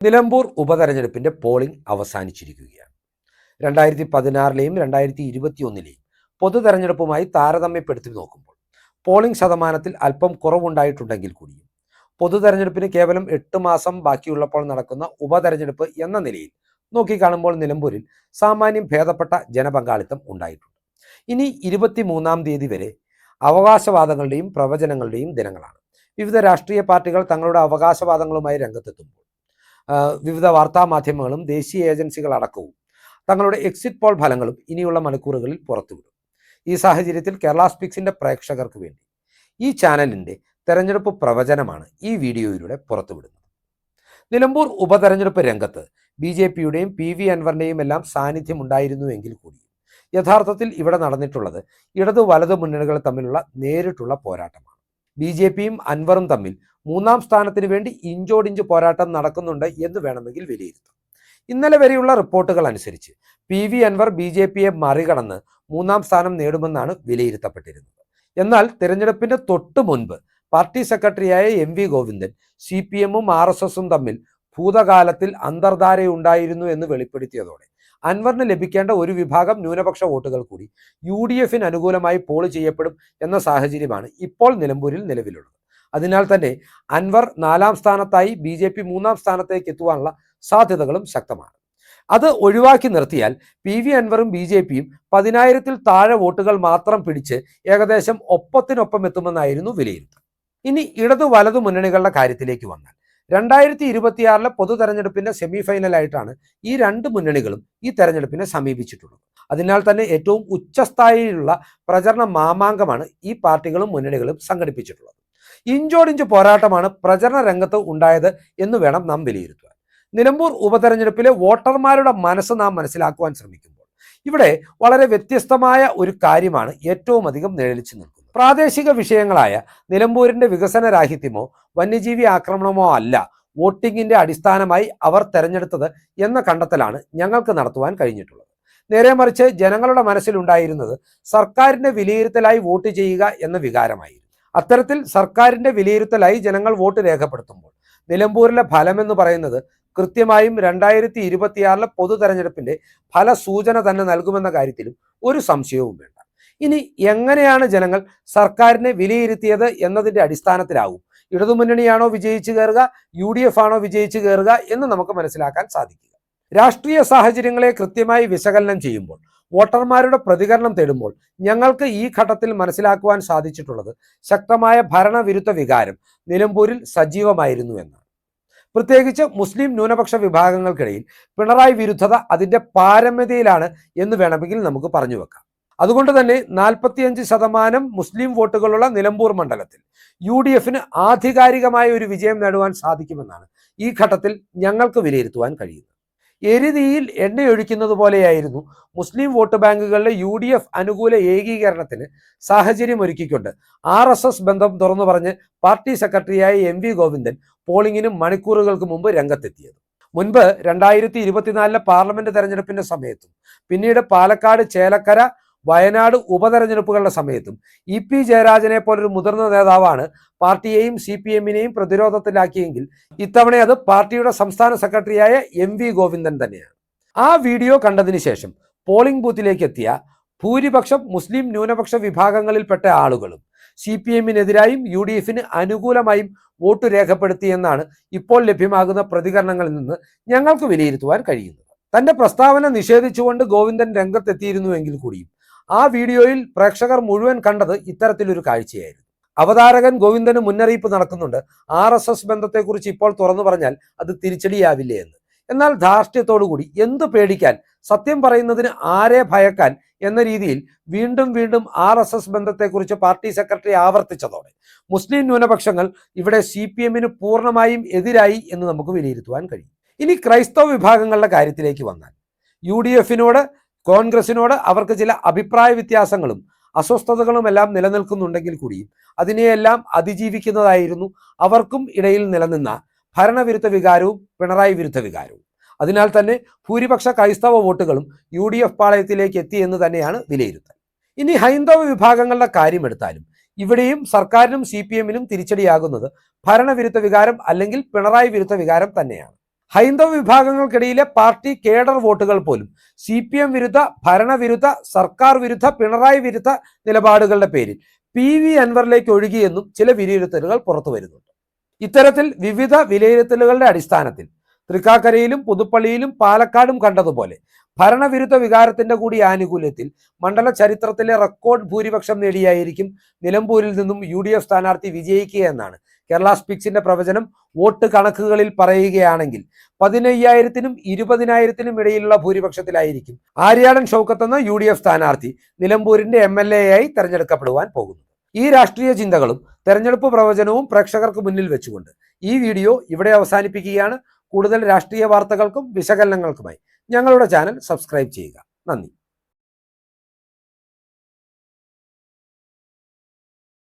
Nilambur ഉപതെരഞ്ഞെടുപ്പിന്റെ polling അവസാനിച്ചിരിക്കുകയാണ്. രണ്ടായിരത്തി പതിനാറിലെയും രണ്ടായിരത്തി ഇരുപത്തിയൊന്നിലെയും പൊതു തെരഞ്ഞെടുപ്പുമായി താരതമ്യപ്പെടുത്തി നോക്കുമ്പോൾ പോളിംഗ് ശതമാനത്തിൽ അല്പം കുറവുണ്ടായിട്ടുണ്ടെങ്കിൽ കൂടിയും പൊതു തെരഞ്ഞെടുപ്പിന് കേവലം എട്ട് മാസം ബാക്കിയുള്ളപ്പോൾ നടക്കുന്ന ഉപതെരഞ്ഞെടുപ്പ് എന്ന നിലയിൽ നോക്കിക്കാണുമ്പോൾ നിലമ്പൂരിൽ സാമാന്യം ഭേദപ്പെട്ട ജനപങ്കാളിത്തം ഉണ്ടായിട്ടുണ്ട്. ഇനി ഇരുപത്തി മൂന്നാം തീയതി വരെ അവകാശവാദങ്ങളുടെയും പ്രവചനങ്ങളുടെയും ദിനങ്ങളാണ്. വിവിധ രാഷ്ട്രീയ പാർട്ടികൾ തങ്ങളുടെ അവകാശവാദങ്ങളുമായി രംഗത്തെത്തുമ്പോൾ വിവിധ വാർത്താ മാധ്യമങ്ങളും ദേശീയ ഏജൻസികൾ അടക്കവും തങ്ങളുടെ എക്സിറ്റ് പോൾ ഫലങ്ങളും ഇനിയുള്ള മണിക്കൂറുകളിൽ പുറത്തുവിടും. ഈ സാഹചര്യത്തിൽ കേരള സ്പിക്സിന്റെ പ്രേക്ഷകർക്ക് വേണ്ടി ഈ ചാനലിന്റെ തെരഞ്ഞെടുപ്പ് പ്രവചനമാണ് ഈ വീഡിയോയിലൂടെ പുറത്തുവിടുന്നത്. നിലമ്പൂർ ഉപതെരഞ്ഞെടുപ്പ് രംഗത്ത് ബി ജെ പിയുടെയും പി വി അൻവറിന്റെയും എല്ലാം സാന്നിധ്യം ഉണ്ടായിരുന്നുവെങ്കിൽ കൂടി യഥാർത്ഥത്തിൽ ഇവിടെ നടന്നിട്ടുള്ളത് ഇടതു വലതു മുന്നണികൾ തമ്മിലുള്ള നേരിട്ടുള്ള പോരാട്ടമാണ്. ബി ജെ പിയും അൻവറും തമ്മിൽ മൂന്നാം സ്ഥാനത്തിന് വേണ്ടി ഇഞ്ചോടിഞ്ച് പോരാട്ടം നടക്കുന്നുണ്ട് എന്ന് വേണമെങ്കിൽ വിലയിരുത്താം. ഇന്നലെ വരെയുള്ള റിപ്പോർട്ടുകൾ അനുസരിച്ച് P V Anvar B J പിയെ മറികടന്ന് മൂന്നാം സ്ഥാനം നേടുമെന്നാണ് വിലയിരുത്തപ്പെട്ടിരുന്നത്. എന്നാൽ തിരഞ്ഞെടുപ്പിന്റെ തൊട്ടു മുൻപ് പാർട്ടി സെക്രട്ടറിയായ M V Govindan C P എമ്മും ആർ എസ് എസും തമ്മിൽ ഭൂതകാലത്തിൽ അന്തർധാരയുണ്ടായിരുന്നു എന്ന് വെളിപ്പെടുത്തിയതോടെ അൻവറിന് ലഭിക്കേണ്ട ഒരു വിഭാഗം ന്യൂനപക്ഷ വോട്ടുകൾ കൂടി യു ഡി എഫിന് അനുകൂലമായി പോൾ ചെയ്യപ്പെടും എന്ന സാഹചര്യമാണ് ഇപ്പോൾ നിലമ്പൂരിൽ നിലവിലുള്ളത്. അതിനാൽ തന്നെ അൻവർ നാലാം സ്ഥാനത്തായി ബി ജെ പി മൂന്നാം സ്ഥാനത്തേക്ക് എത്തുവാനുള്ള സാധ്യതകളും ശക്തമാണ്. അത് ഒഴിവാക്കി നിർത്തിയാൽ പി വി അൻവറും ബി ജെ പിയും പതിനായിരത്തിൽ താഴെ വോട്ടുകൾ മാത്രം പിടിച്ച് ഏകദേശം ഒപ്പത്തിനൊപ്പം എത്തുമെന്നായിരുന്നു വിലയിരുത്തൽ. ഇനി ഇടതു വലതു മുന്നണികളുടെ കാര്യത്തിലേക്ക് വന്നാൽ രണ്ടായിരത്തി ഇരുപത്തിയാറിലെ പൊതു തെരഞ്ഞെടുപ്പിന്റെ സെമി ഫൈനലായിട്ടാണ് ഈ രണ്ട് മുന്നണികളും ഈ തെരഞ്ഞെടുപ്പിനെ സമീപിച്ചിട്ടുള്ളത്. അതിനാൽ തന്നെ ഏറ്റവും ഉച്ചസ്ഥായിയിലുള്ള പ്രചരണ മാമാങ്കമാണ് ഈ പാർട്ടികളും മുന്നണികളും സംഘടിപ്പിച്ചിട്ടുള്ളത്. ഇഞ്ചോടിഞ്ച് പോരാട്ടമാണ് പ്രചരണ രംഗത്ത് ഉണ്ടായത് എന്ന് വേണം നാം വിലയിരുത്തുവാൻ. നിലമ്പൂർ ഉപതെരഞ്ഞെടുപ്പിലെ വോട്ടർമാരുടെ മനസ്സ് നാം മനസ്സിലാക്കുവാൻ ശ്രമിക്കുമ്പോൾ ഇവിടെ വളരെ വ്യത്യസ്തമായ ഒരു കാര്യമാണ് ഏറ്റവും അധികം നിഴലിച്ചു നിൽക്കുന്നത്. പ്രാദേശിക വിഷയങ്ങളായ നിലമ്പൂരിന്റെ വികസന രാഹിത്യമോ വന്യജീവി ആക്രമണമോ അല്ല വോട്ടിങ്ങിന്റെ അടിസ്ഥാനമായി അവർ തെരഞ്ഞെടുത്തത് എന്ന കണ്ടെത്തലാണ് ഞങ്ങൾക്ക് നടത്തുവാൻ കഴിഞ്ഞിട്ടുള്ളത്. നേരെ മറിച്ച് ജനങ്ങളുടെ മനസ്സിലുണ്ടായിരുന്നത് സർക്കാരിന്റെ വിലയിരുത്തലായി വോട്ട് ചെയ്യുക എന്ന വികാരമായിരുന്നു. അത്തരത്തിൽ സർക്കാരിന്റെ വിലയിരുത്തലായി ജനങ്ങൾ വോട്ട് രേഖപ്പെടുത്തുമ്പോൾ നിലമ്പൂരിലെ ഫലം എന്ന് പറയുന്നത് കൃത്യമായും രണ്ടായിരത്തി ഇരുപത്തിയാറിലെ പൊതു തെരഞ്ഞെടുപ്പിന്റെ ഫലസൂചന തന്നെ നൽകുമെന്ന കാര്യത്തിലും ഒരു സംശയവും വേണ്ട. ഇനി എങ്ങനെയാണ് ജനങ്ങൾ സർക്കാരിനെ വിലയിരുത്തിയത് എന്നതിന്റെ അടിസ്ഥാനത്തിലാവും? ഇടതുമുന്നണിയാണോ വിജയിച്ചു കയറുക? യു ഡി എഫ് ആണോ വിജയിച്ചു കയറുക എന്ന് നമുക്ക് മനസ്സിലാക്കാൻ സാധിക്കുക രാഷ്ട്രീയ സാഹചര്യങ്ങളെ കൃത്യമായി വിശകലനം ചെയ്യുമ്പോൾ വോട്ടർമാരുടെ പ്രതികരണം തേടുമ്പോൾ ഞങ്ങൾക്ക് ഈ ഘട്ടത്തിൽ മനസ്സിലാക്കുവാൻ സാധിച്ചിട്ടുള്ളത് ശക്തമായ ഭരണവിരുദ്ധ വികാരം നിലമ്പൂരിൽ സജീവമായിരുന്നു എന്നാണ്. പ്രത്യേകിച്ച് മുസ്ലിം ന്യൂനപക്ഷ വിഭാഗങ്ങൾക്കിടയിൽ പിണറായി വിരുദ്ധത അതിന്റെ പാരമ്യതയിലാണ് എന്ന് വേണമെങ്കിൽ നമുക്ക് പറഞ്ഞു വെക്കാം. അതുകൊണ്ട് തന്നെ നാൽപ്പത്തിയഞ്ച് ശതമാനം മുസ്ലിം വോട്ടുകളുള്ള നിലമ്പൂർ മണ്ഡലത്തിൽ യു ഡി എഫിന് ആധികാരികമായ ഒരു വിജയം നേടുവാൻ സാധിക്കുമെന്നാണ് ഈ ഘട്ടത്തിൽ ഞങ്ങൾക്ക് വിലയിരുത്തുവാൻ കഴിയുന്നത്. എരുതിയിൽ എണ്ണയൊഴിക്കുന്നത് പോലെയായിരുന്നു. മുസ്ലിം വോട്ട് ബാങ്കുകളിലെ യു ഡി എഫ് അനുകൂല ഏകീകരണത്തിന് സാഹചര്യമൊരുക്കിക്കൊണ്ട് ആർ എസ് എസ് ബന്ധം തുറന്നു പറഞ്ഞ് പാർട്ടി സെക്രട്ടറിയായ എം വി ഗോവിന്ദൻ പോളിംഗിന് മണിക്കൂറുകൾക്ക് മുമ്പ് രംഗത്തെത്തിയത്. മുൻപ് രണ്ടായിരത്തി ഇരുപത്തിനാലിലെ പാർലമെന്റ് തെരഞ്ഞെടുപ്പിന്റെ സമയത്തും പിന്നീട് പാലക്കാട് ചേലക്കര വയനാട് ഉപതെരഞ്ഞെടുപ്പുകളുടെ സമയത്തും ഇ പി ജയരാജനെ പോലൊരു മുതിർന്ന നേതാവാണ് പാർട്ടിയെയും സി പി എമ്മിനെയും പ്രതിരോധത്തിലാക്കിയെങ്കിൽ ഇത്തവണ അത് പാർട്ടിയുടെ സംസ്ഥാന സെക്രട്ടറിയായ എം വി ഗോവിന്ദൻ തന്നെയാണ്. ആ വീഡിയോ കണ്ടതിന് ശേഷം പോളിംഗ് ബൂത്തിലേക്ക് എത്തിയ ഭൂരിപക്ഷം മുസ്ലിം ന്യൂനപക്ഷ വിഭാഗങ്ങളിൽപ്പെട്ട ആളുകളും സി പി എമ്മിനെതിരായും യു ഡി എഫിന് അനുകൂലമായും വോട്ട് രേഖപ്പെടുത്തിയെന്നാണ് ഇപ്പോൾ ലഭ്യമാകുന്ന പ്രതികരണങ്ങളിൽ നിന്ന് ഞങ്ങൾക്ക് വിലയിരുത്തുവാൻ കഴിയുന്നത്. തന്റെ പ്രസ്താവന നിഷേധിച്ചുകൊണ്ട് ഗോവിന്ദൻ രംഗത്തെത്തിയിരുന്നുവെങ്കിൽ കൂടിയും ആ വീഡിയോയിൽ പ്രേക്ഷകർ മുഴുവൻ കണ്ടത് ഇത്തരത്തിലൊരു കാഴ്ചയായിരുന്നു. അവതാരകൻ ഗോവിന്ദന് മുന്നറിയിപ്പ് നടക്കുന്നുണ്ട്. ആർ എസ് എസ് ബന്ധത്തെക്കുറിച്ച് ഇപ്പോൾ തുറന്നു പറഞ്ഞാൽ അത് തിരിച്ചടിയാവില്ലേ എന്ന്. എന്നാൽ ധാർഷ്ട്യത്തോടുകൂടി എന്ത് പേടിക്കാൻ സത്യം പറയുന്നതിന് ആരെ ഭയക്കാൻ എന്ന രീതിയിൽ വീണ്ടും വീണ്ടും ആർ എസ് എസ് ബന്ധത്തെക്കുറിച്ച് പാർട്ടി സെക്രട്ടറി ആവർത്തിച്ചതോടെ മുസ്ലിം ന്യൂനപക്ഷങ്ങൾ ഇവിടെ സി പി എമ്മിന് പൂർണമായും എതിരായി എന്ന് നമുക്ക് വിലയിരുത്തുവാൻ കഴിയും. ഇനി ക്രൈസ്തവ വിഭാഗങ്ങളുടെ കാര്യത്തിലേക്ക് വന്നാൽ. യു ഡി എഫിനോട് കോൺഗ്രസിനോട് അവർക്ക് ചില അഭിപ്രായ വ്യത്യാസങ്ങളും അസ്വസ്ഥതകളും എല്ലാം നിലനിൽക്കുന്നുണ്ടെങ്കിൽ കൂടിയും അതിനെയെല്ലാം അതിജീവിക്കുന്നതായിരുന്നു അവർക്കും ഇടയിൽ നിലനിന്ന ഭരണവിരുദ്ധ വികാരവും പിണറായി വിരുദ്ധ വികാരവും. അതിനാൽ തന്നെ ഭൂരിപക്ഷ ക്രൈസ്തവ വോട്ടുകളും യു ഡി എഫ് പാളയത്തിലേക്ക് എത്തി എന്ന് തന്നെയാണ് വിലയിരുത്തൽ. ഇനി ഹൈന്ദവ വിഭാഗങ്ങളുടെ കാര്യമെടുത്താലും ഇവിടെയും സർക്കാരിനും സി പി എമ്മിനും തിരിച്ചടിയാകുന്നത് ഭരണവിരുദ്ധ വികാരം അല്ലെങ്കിൽ പിണറായി വിരുദ്ധ വികാരം തന്നെയാണ്. ഹൈന്ദവ വിഭാഗങ്ങൾക്കിടയിലെ പാർട്ടി കേഡർ വോട്ടുകൾ പോലും സി പി എം വിരുദ്ധ ഭരണവിരുദ്ധ സർക്കാർ വിരുദ്ധ പിണറായി വിരുദ്ധ നിലപാടുകളുടെ പേരിൽ പി വി അൻവറിലേക്ക് ഒഴുകിയെന്നും ചില വിലയിരുത്തലുകൾ പുറത്തു വരുന്നുണ്ട്. ഇത്തരത്തിൽ വിവിധ വിലയിരുത്തലുകളുടെ അടിസ്ഥാനത്തിൽ തൃക്കാക്കരയിലും പുതുപ്പള്ളിയിലും പാലക്കാടും കണ്ടതുപോലെ ഭരണവിരുദ്ധ വികാരത്തിന്റെ കൂടി ആനുകൂല്യത്തിൽ മണ്ഡല ചരിത്രത്തിലെ റെക്കോർഡ് ഭൂരിപക്ഷം നേടിയായിരിക്കും നിലമ്പൂരിൽ നിന്നും യു ഡി എഫ് സ്ഥാനാർത്ഥി വിജയിക്കുക എന്നാണ് കേരള സ്പീക്സിന്റെ പ്രവചനം വോട്ട് കണക്കുകളിൽ പറയുകയാണെങ്കിൽ പതിനയ്യായിരത്തിനും ഇരുപതിനായിരത്തിനും ഇടയിലുള്ള ഭൂരിപക്ഷത്തിലായിരിക്കും. ആര്യാടൻ ഷൗക്കത്ത് എന്ന യു ഡി എഫ് സ്ഥാനാർത്ഥി നിലമ്പൂരിന്റെ എം എൽ എ ആയി തെരഞ്ഞെടുക്കപ്പെടുവാൻ പോകുന്നു. ഈ രാഷ്ട്രീയ ചിന്തകളും തെരഞ്ഞെടുപ്പ് പ്രവചനവും പ്രേക്ഷകർക്ക് മുന്നിൽ വെച്ചുകൊണ്ട് ഈ വീഡിയോ ഇവിടെ അവസാനിപ്പിക്കുകയാണ്. കൂടുതൽ രാഷ്ട്രീയ വാർത്തകൾക്കും വിശകലനങ്ങൾക്കുമായി ഞങ്ങളുടെ ചാനൽ സബ്സ്ക്രൈബ് ചെയ്യുക. നന്ദി.